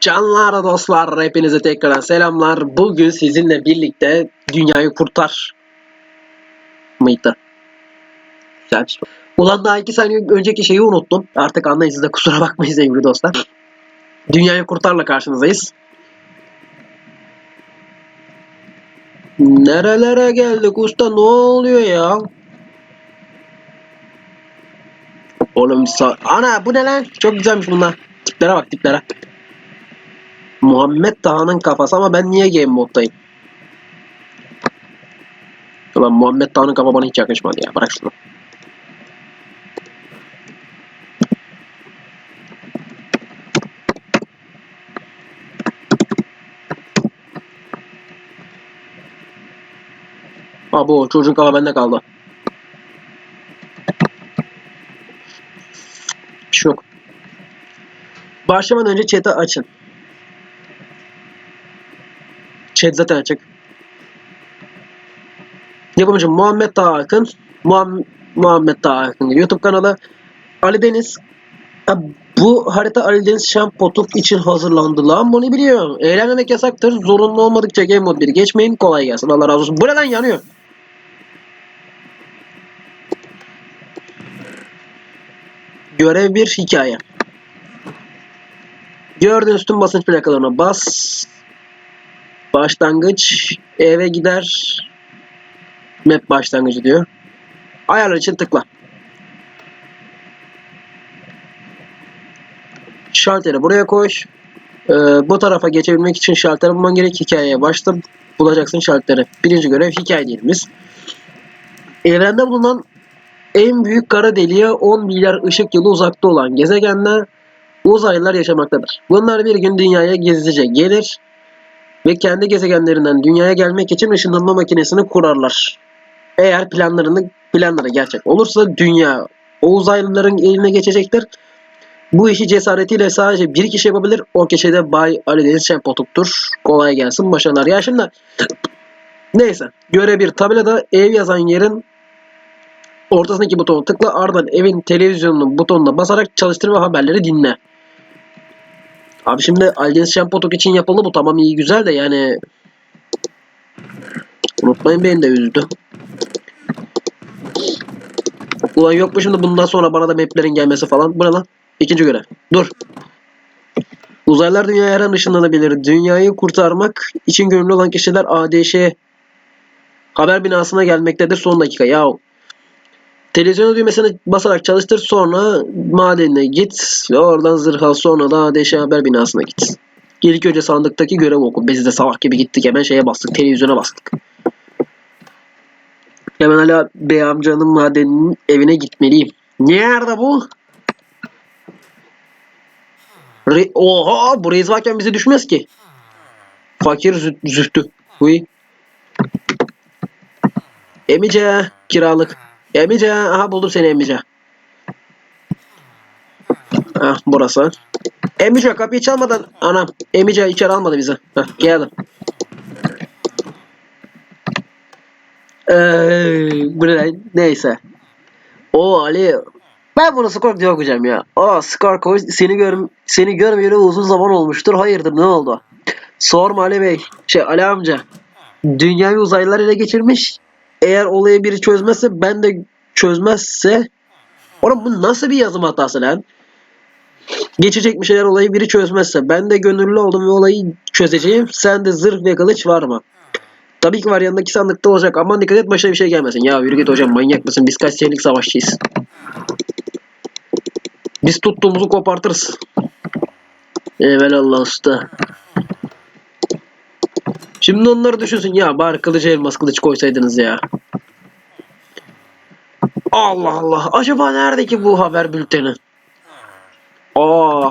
Canlar dostlar hepinize tekrar selamlar. Bugün sizinle birlikte dünyayı kurtar mıydı? Güzel. Ulan daha iki saniye önceki şeyi unuttum. Artık anlayın siz de kusura bakmayın sevgili dostlar. Dünyayı kurtarla karşınızdayız. Nerelere geldik usta ne oluyor ya? Oğlum sa- ana bu ne lan? Çok güzelmiş bunlar. Tiplere bak tiplere. Muhammed Dağı'nın kafası ama ben niye game moddayım? Ulan Muhammed Dağı'nın kafa bana hiç yakışmadı ya. Bırak şunu. Abo çocuğun kafa bende kaldı. Bir şey yok. Başlamadan önce chat'i açın. Chat zaten açık. Yapımcı Muhammed Taha Akın. Muham Muhammed Taha Akın YouTube kanalı. Ali Deniz. Bu harita Ali Deniz Şampotuk için hazırlandı lan bunu biliyorum. Eğlenmemek yasaktır. Zorunlu olmadıkça Game Mode 1'i geçmeyin. Kolay gelsin. Allah razı olsun. Bu ne lan yanıyor. Görev bir hikaye. Gördüğünüz tüm basınç plakalarına bas. Başlangıç. Eve gider. Map başlangıcı diyor. Ayarlar için tıkla. Şalteri buraya koy. Ee, bu tarafa geçebilmek için şalteri bulman gerek. Hikayeye başla. Bulacaksın şalteri. Birinci görev hikaye diyelimіз. Evrende bulunan en büyük kara deliğe 10 milyar ışık yılı uzakta olan gezegenler uzaylılar yaşamaktadır. Bunlar bir gün dünyaya gizlice gelir ve kendi gezegenlerinden dünyaya gelmek için ışınlanma makinesini kurarlar. Eğer planlarını planları gerçek olursa dünya o uzaylıların eline geçecektir. Bu işi cesaretiyle sadece bir kişi yapabilir. O kişi de Bay Ali Deniz Şempotuk'tur. Kolay gelsin başarılar. Ya şimdi neyse. Göre bir tabelada ev yazan yerin ortasındaki butonu tıkla ardından evin televizyonunun butonuna basarak çalıştır ve haberleri dinle. Abi şimdi Aldeniz Şempotuk için yapıldı bu tamam iyi güzel de yani unutmayın beni de üzdü. Ulan yok mu şimdi bundan sonra bana da maplerin gelmesi falan. Bu ne lan? İkinci görev. Dur. Uzaylılar dünyaya her an ışınlanabilir. Dünyayı kurtarmak için gönüllü olan kişiler ADŞ haber binasına gelmektedir son dakika. Yahu Televizyonu düğmesine basarak çalıştır sonra madenine git ve oradan zırh al sonra da ADŞ haber binasına git. İlk önce sandıktaki görev oku. Biz de sabah gibi gittik hemen şeye bastık televizyona bastık. Hemen hala bey amcanın madeninin evine gitmeliyim. Nerede bu? Re Oha bu reis varken bize düşmez ki. Fakir zü zühtü. Huy. Emice kiralık. Emice aha buldum seni Emice. Ah burası. Emice kapıyı çalmadan anam Emice içeri almadı bizi. Heh, geldim. Ee? Neyse. O Ali ben bunu skor diye okuyacağım ya. Aa Scarco seni gör seni görmeyeli uzun zaman olmuştur. Hayırdır ne oldu? Sorma Ali Bey. Şey Ali amca. Dünyayı uzaylılar ele geçirmiş. Eğer olayı biri çözmezse ben de çözmezse Oğlum bu nasıl bir yazım hatası lan? Geçecekmiş eğer olayı biri çözmezse. Ben de gönüllü oldum ve olayı çözeceğim. Sen de zırh ve kılıç var mı? Tabii ki var yanındaki sandıkta olacak. Aman dikkat et başına bir şey gelmesin. Ya yürü git hocam manyak mısın? Biz kaç senelik savaşçıyız. Biz tuttuğumuzu kopartırız. Eyvallah usta. Şimdi onları düşünsün ya bari kılıç elmas kılıç koysaydınız ya. Allah Allah. Acaba nerede ki bu haber bülteni? Aa.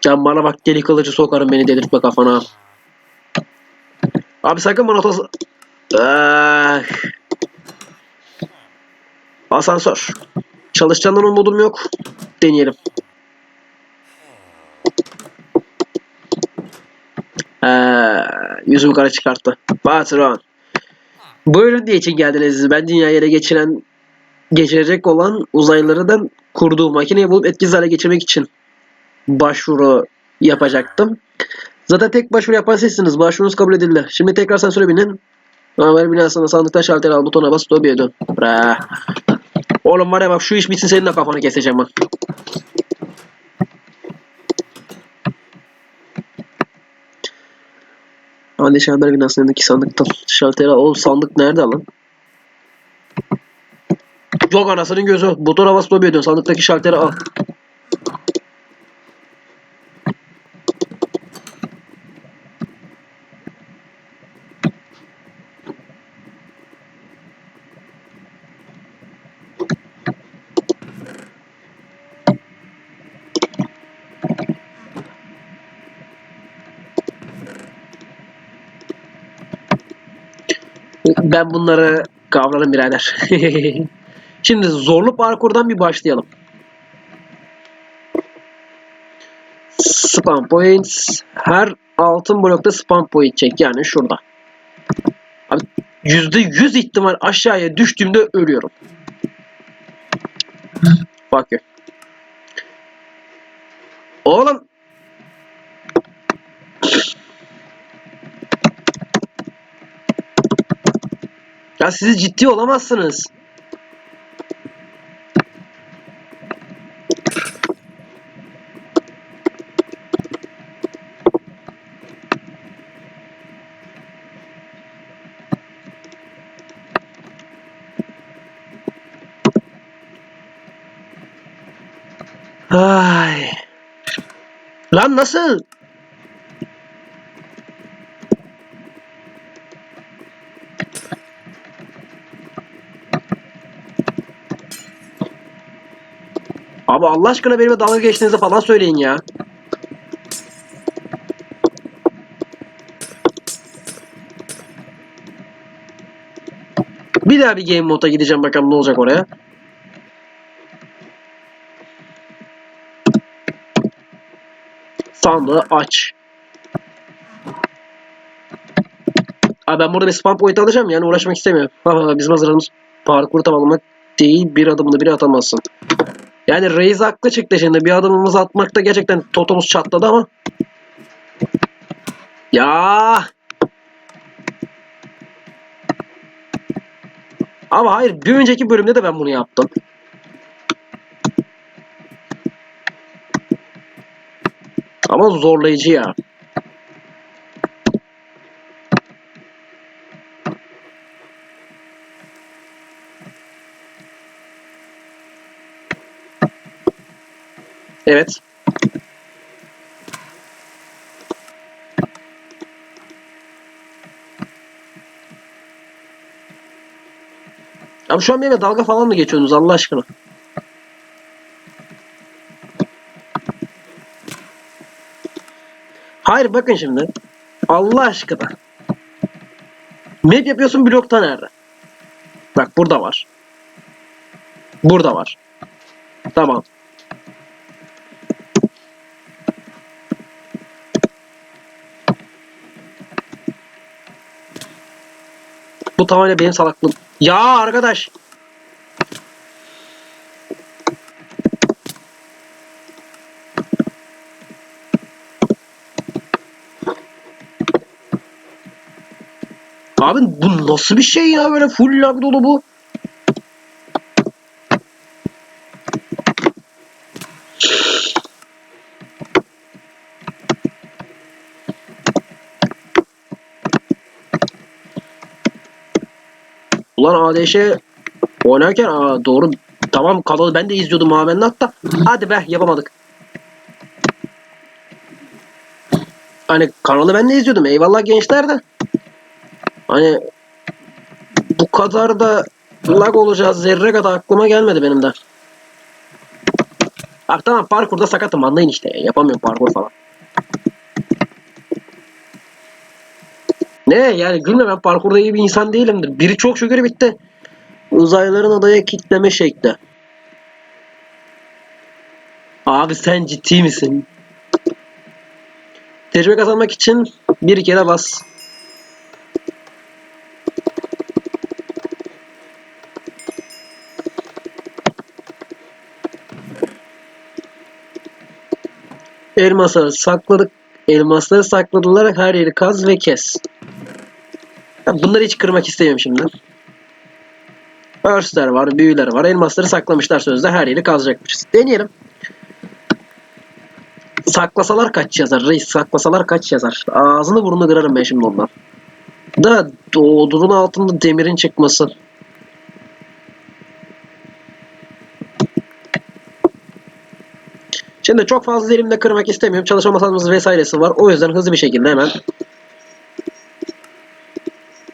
Can bana bak deli kılıcı sokarım beni delirtme kafana. Abi sakın bana toz... Ah. Asansör. Çalışacağından umudum yok. Deneyelim. Ee, yüzümü kara çıkarttı. Patron. Buyurun diye için geldiniz. Ben dünyayı ele geçiren geçirecek olan uzaylılardan kurduğu makineyi bulup etkisiz hale geçirmek için. başvuru yapacaktım. Zaten tek başvuru yapan sizsiniz. Başvurunuz kabul edildi. Şimdi tekrar sensöre binin. Normal binasında sandıktan şalter al butona bas lobiye dön. Oğlum var ya bak şu iş bitsin senin de kafanı keseceğim ben. Hadi şalter binasındaki sandıktan şalteri al. Sandık nerede lan? Yok anasının gözü. Butona bas lobiye dön. Sandıktaki şalteri al. Ben bunları kavradım birader. Şimdi zorlu parkurdan bir başlayalım. Spam points. Her altın blokta spam point çek. Yani şurada. Abi %100 ihtimal aşağıya düştüğümde ölüyorum. Fuck you. Oğlum Ya siz ciddi olamazsınız. Ay. Lan nasıl? Abi Allah aşkına benimle dalga geçtiğinizi falan söyleyin ya. Bir daha bir game moda gideceğim bakalım ne olacak oraya. Sandığı aç. Abi ben burada bir spam point alacağım yani uğraşmak istemiyorum. Bizim hazırlığımız parkuru tamamlamak değil bir adımını bile atamazsın. Yani Reis haklı çıktı şimdi. Bir adımımızı atmakta gerçekten totomuz çatladı ama. Ya. Ama hayır bir önceki bölümde de ben bunu yaptım. Ama zorlayıcı ya. Evet. Abi şu an benimle dalga falan mı geçiyorsunuz Allah aşkına? Hayır bakın şimdi. Allah aşkına. Map yapıyorsun blokta nerede? Bak burada var. Burada var. Tamam. Bu tamamen benim salaklığım. Ya arkadaş. Abi bu nasıl bir şey ya böyle full lag dolu bu. Ulan ADŞ oynarken aa, doğru tamam kanalı ben de izliyordum Mamen'in hatta. Hadi be yapamadık. Hani kanalı ben de izliyordum. Eyvallah gençler de. Hani bu kadar da lag olacağız zerre kadar aklıma gelmedi benim de. Bak tamam parkurda sakatım anlayın işte. Yapamıyorum parkur falan. Ne yani gülme ben parkurda iyi bir insan değilimdir. Biri çok şükür bitti. Uzaylıların adaya kitleme şekli. Abi sen ciddi misin? Tecrübe kazanmak için bir kere bas. Elmasları sakladık. Elmasları sakladılar. Her yeri kaz ve kes. Bunları hiç kırmak istemiyorum şimdi. Örsler var, büyüler var. Elmasları saklamışlar sözde. Her yeri kazacakmışız. Deneyelim. Saklasalar kaç yazar reis? Saklasalar kaç yazar? Ağzını burnunu kırarım ben şimdi ondan. Da doğduğun altında demirin çıkması. Şimdi çok fazla elimde kırmak istemiyorum. Çalışma masamız vesairesi var. O yüzden hızlı bir şekilde hemen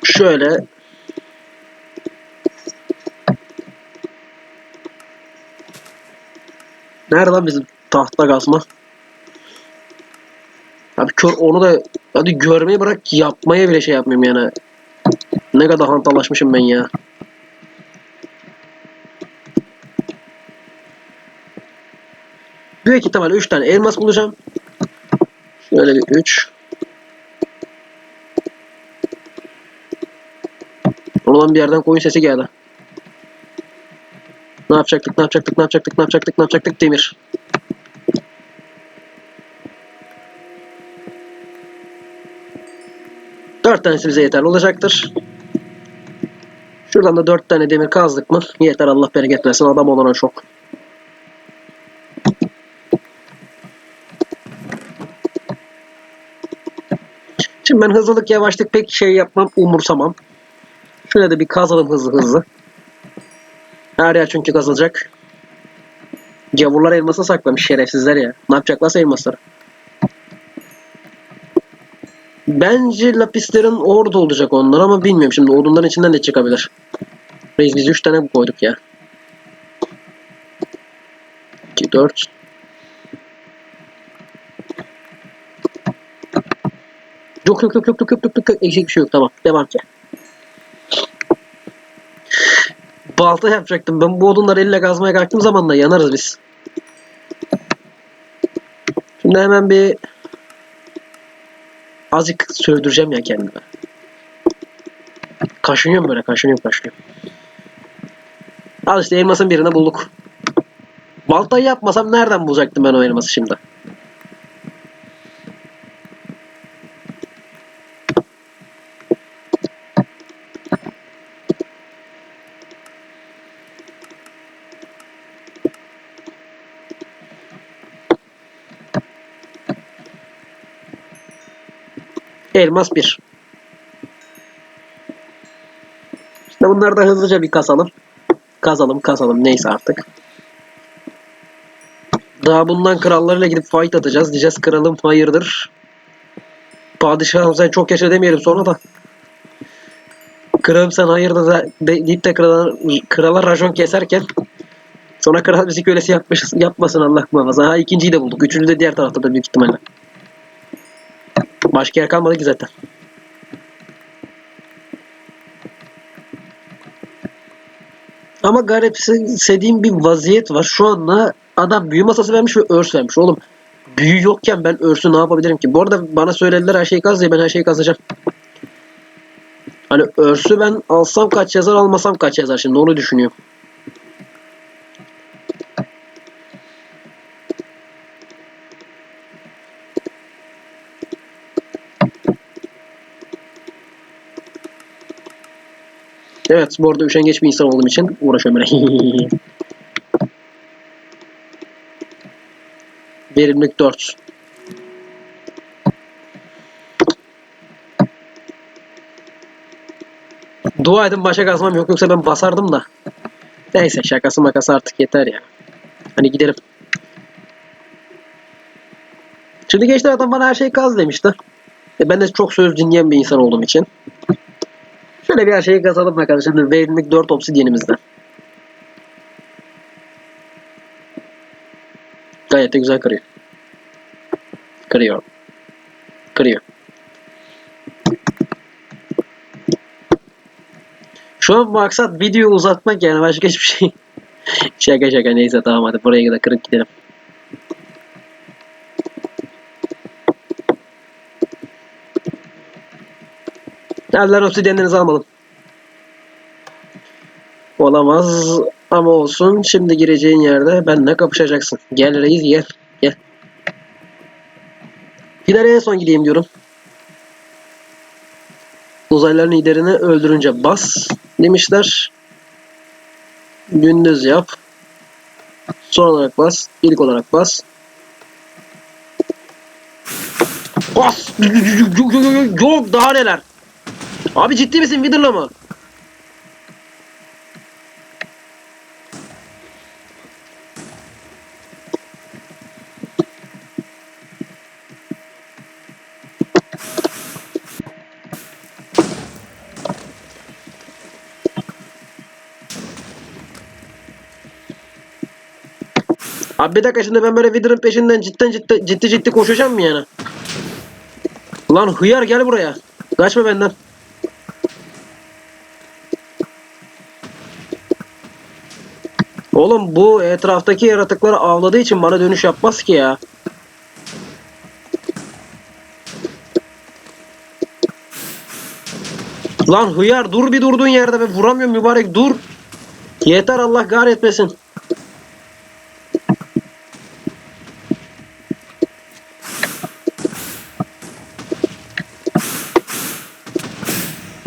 şöyle Nerede lan bizim tahta kazma? Abi kör onu da hadi görmeyi bırak yapmaya bile şey yapmıyorum yani. Ne kadar hantallaşmışım ben ya. Büyük ihtimalle 3 tane elmas bulacağım. Şöyle bir 3. Oradan bir yerden koyun sesi geldi. Ne yapacaktık, ne yapacaktık, ne yapacaktık, ne yapacaktık, ne yapacaktık? Demir. Dört tanesi bize yeterli olacaktır. Şuradan da dört tane demir kazdık mı? Yeter Allah bereket versin adam olana çok. Şimdi ben hızlılık yavaşlık pek şey yapmam umursamam. Şöyle de bir kazalım hızlı hızlı. Her yer çünkü kazılacak. Gavurlar elması saklamış şerefsizler ya. Ne yapacaklarsa elmasları. Bence lapislerin orada olacak onlar ama bilmiyorum şimdi odunların içinden de çıkabilir. Reis biz 3 tane koyduk ya. 2, 4. Yok yok yok yok yok yok yok yok eksik bir şey yok tamam devam ki. Balta yapacaktım ben bu odunları elle kazmaya kalktığım zaman da yanarız biz. Şimdi hemen bir azıcık sövdüreceğim ya kendime. Kaşınıyorum böyle kaşınıyorum kaşınıyorum. Al işte elmasın birini bulduk. Baltayı yapmasam nereden bulacaktım ben o elması şimdi? Elmas 1. İşte bunları da hızlıca bir kasalım. Kazalım kazalım neyse artık. Daha bundan krallarıyla gidip fight atacağız. Diyeceğiz kralım hayırdır. Padişahım sen çok yaşa demeyelim sonra da. Kralım sen hayırdır de, deyip de krala, krala rajon keserken sonra kral bizi kölesi yapmış, yapmasın Allah muhafaza. Ha ikinciyi de bulduk. Üçüncü de diğer tarafta da büyük ihtimalle. Başka yer kalmadı ki zaten. Ama garipsediğim bir vaziyet var. Şu anda adam büyü masası vermiş ve örs vermiş. Oğlum büyü yokken ben örsü ne yapabilirim ki? Bu arada bana söylediler her şeyi kaz diye ben her şeyi kazacağım. Hani örsü ben alsam kaç yazar almasam kaç yazar şimdi onu düşünüyorum. Evet bu arada üşengeç bir insan olduğum için uğraşıyorum böyle. Verimlilik 4. Dua edin başa kazmam yok yoksa ben basardım da. Neyse şakası makası artık yeter ya. Hani gidelim. Şimdi gençler adam bana her şeyi kaz demişti. E ben de çok söz dinleyen bir insan olduğum için. Şöyle bir şeyi kazalım bakalım. Şimdi verimlilik 4 obsidyenimizden. Gayet de güzel kırıyor. Kırıyor. Kırıyor. Şu an maksat video uzatmak yani başka hiçbir şey. şaka şaka neyse tamam hadi buraya kadar kırıp gidelim. Yerler obsidyenlerinizi almadım. Olamaz ama olsun. Şimdi gireceğin yerde benimle kapışacaksın. Gel reis gel. Gel. Finale en son gideyim diyorum. Uzaylıların liderini öldürünce bas demişler. Gündüz yap. Son olarak bas. İlk olarak bas. Bas! Yok daha neler? Abi ciddi misin Wither'la mı? Bir dakika şimdi ben böyle Wither'ın peşinden cidden ciddi ciddi ciddi koşacağım mı yani? Lan hıyar gel buraya. Kaçma benden. Oğlum bu etraftaki yaratıklar avladığı için bana dönüş yapmaz ki ya. Lan hıyar dur bir durduğun yerde be vuramıyorum mübarek dur. Yeter Allah kahretmesin.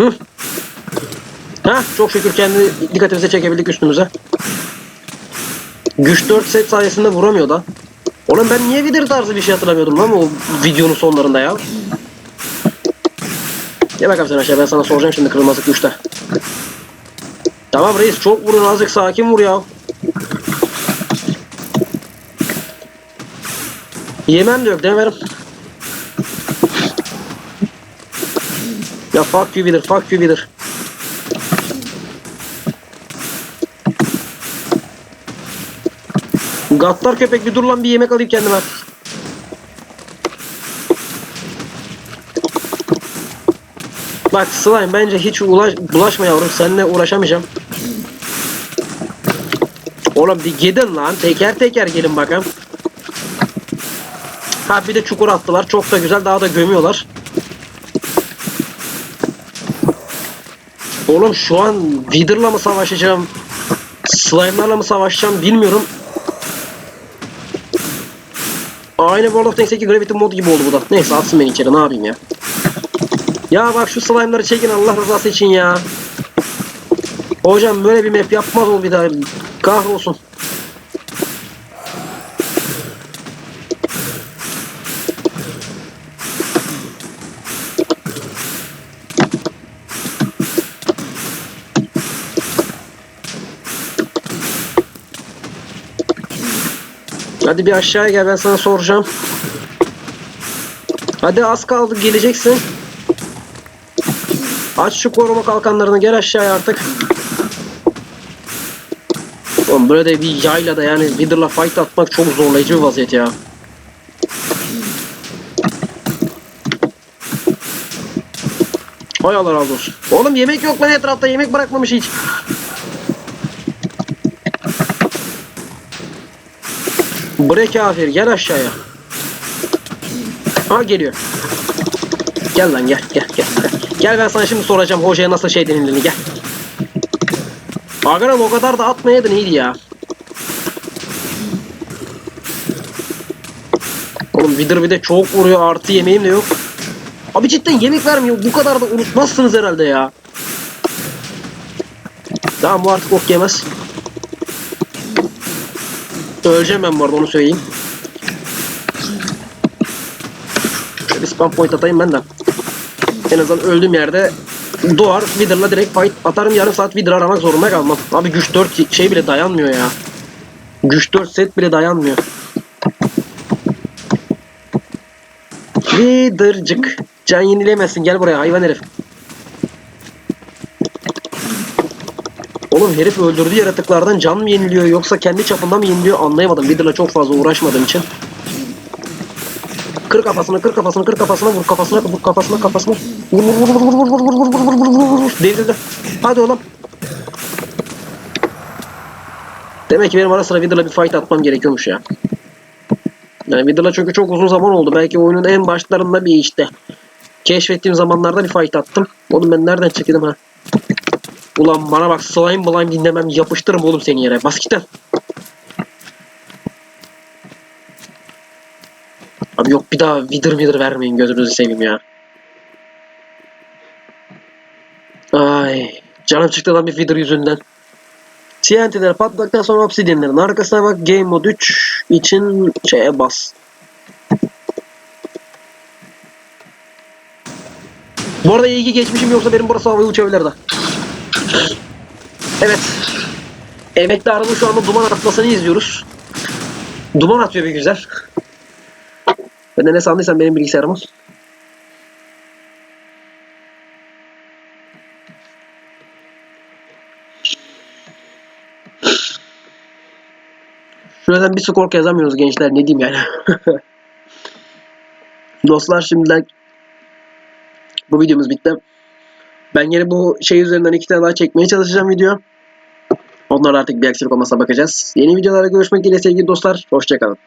Hı. Ha çok şükür kendi dikkatimize çekebildik üstümüze. Güç 4 set sayesinde vuramıyor da. Oğlum ben niye Wither tarzı bir şey hatırlamıyordum lan o videonun sonlarında ya. Gel bakalım sen aşağı ben sana soracağım şimdi kırılmazlık güçte. Tamam reis çok vurun azıcık sakin vur ya. Yemem de yok demerim. Ya fuck you Wither fuck you Wither. Gattar köpek bir dur lan bir yemek alayım kendime. Bak slime bence hiç ulaş, bulaşma yavrum seninle uğraşamayacağım. Oğlum bir gidin lan teker teker gelin bakalım. Ha bir de çukur attılar çok da güzel daha da gömüyorlar. Oğlum şu an Wither'la mı savaşacağım? Slime'larla mı savaşacağım bilmiyorum. Aynı World of Tanks'teki Gravity mod gibi oldu bu da. Neyse atsın beni içeri ne yapayım ya. Ya bak şu slime'ları çekin Allah rızası için ya. Hocam böyle bir map yapmaz ol bir daha. Kahrolsun. Hadi bir aşağıya gel ben sana soracağım. Hadi az kaldı geleceksin. Aç şu koruma kalkanlarını gel aşağıya artık. Oğlum böyle de bir yayla da yani Wither'la fight atmak çok zorlayıcı bir vaziyet ya. Hay Allah razı olsun. Oğlum yemek yok lan etrafta yemek bırakmamış hiç. Bre kafir gel aşağıya. Ha geliyor. Gel lan gel gel gel. Gel, ben sana şimdi soracağım hocaya nasıl şey denildiğini gel. Agaram o kadar da atmayaydın iyiydi ya. Oğlum Wither bir de çok vuruyor artı yemeğim de yok. Abi cidden yemek vermiyor. Bu kadar da unutmazsınız herhalde ya. Tamam bu artık ok yemez. Öleceğim ben bu arada onu söyleyeyim. Bir spam point atayım ben de. En azından öldüğüm yerde doğar Wither'la direkt fight atarım yarım saat Wither aramak zorunda kalmam. Abi güç 4 şey bile dayanmıyor ya. Güç 4 set bile dayanmıyor. Wither'cık. Can yenilemezsin gel buraya hayvan herif. Oğlum herif öldürdüğü yaratıklardan can mı yeniliyor yoksa kendi çapında mı yeniliyor anlayamadım. Wither'la çok fazla uğraşmadığım için. Kır kafasını, kır kafasını, kır kafasına, vur kafasına, vur kafasına, kafasına. Vur vur vur vur vur vur vur vur vur vur vur vur vur. Devirdi. Hadi oğlum. Demek ki benim ara sıra Wither'la bir fight atmam gerekiyormuş ya. Yani Wither'la çünkü çok uzun zaman oldu. Belki oyunun en başlarında bir işte. Keşfettiğim zamanlarda bir fight attım. Oğlum ben nereden çekildim ha? Ulan bana bak slime blime dinlemem yapıştırırım oğlum seni yere. Bas git. Abi yok bir daha vidır vidır vermeyin gözünüzü seveyim ya. Ay canım çıktı lan bir vidır yüzünden. TNT'leri patladıktan sonra obsidianlerin arkasına bak Game Mode 3 için şeye bas. Bu arada iyi ki geçmişim yoksa benim burası havayı uçabilirdi. Evet. Emektarının şu anda duman atmasını izliyoruz. Duman atıyor bir güzel. Ben de ne sandıysam benim bilgisayarıma. Şuradan bir skor yazamıyoruz gençler ne diyeyim yani. Dostlar şimdiden bu videomuz bitti. Ben yine bu şey üzerinden iki tane daha çekmeye çalışacağım video. Onlar artık bir aksilik olmasa bakacağız. Yeni videolara görüşmek dileğiyle sevgili dostlar. Hoşçakalın.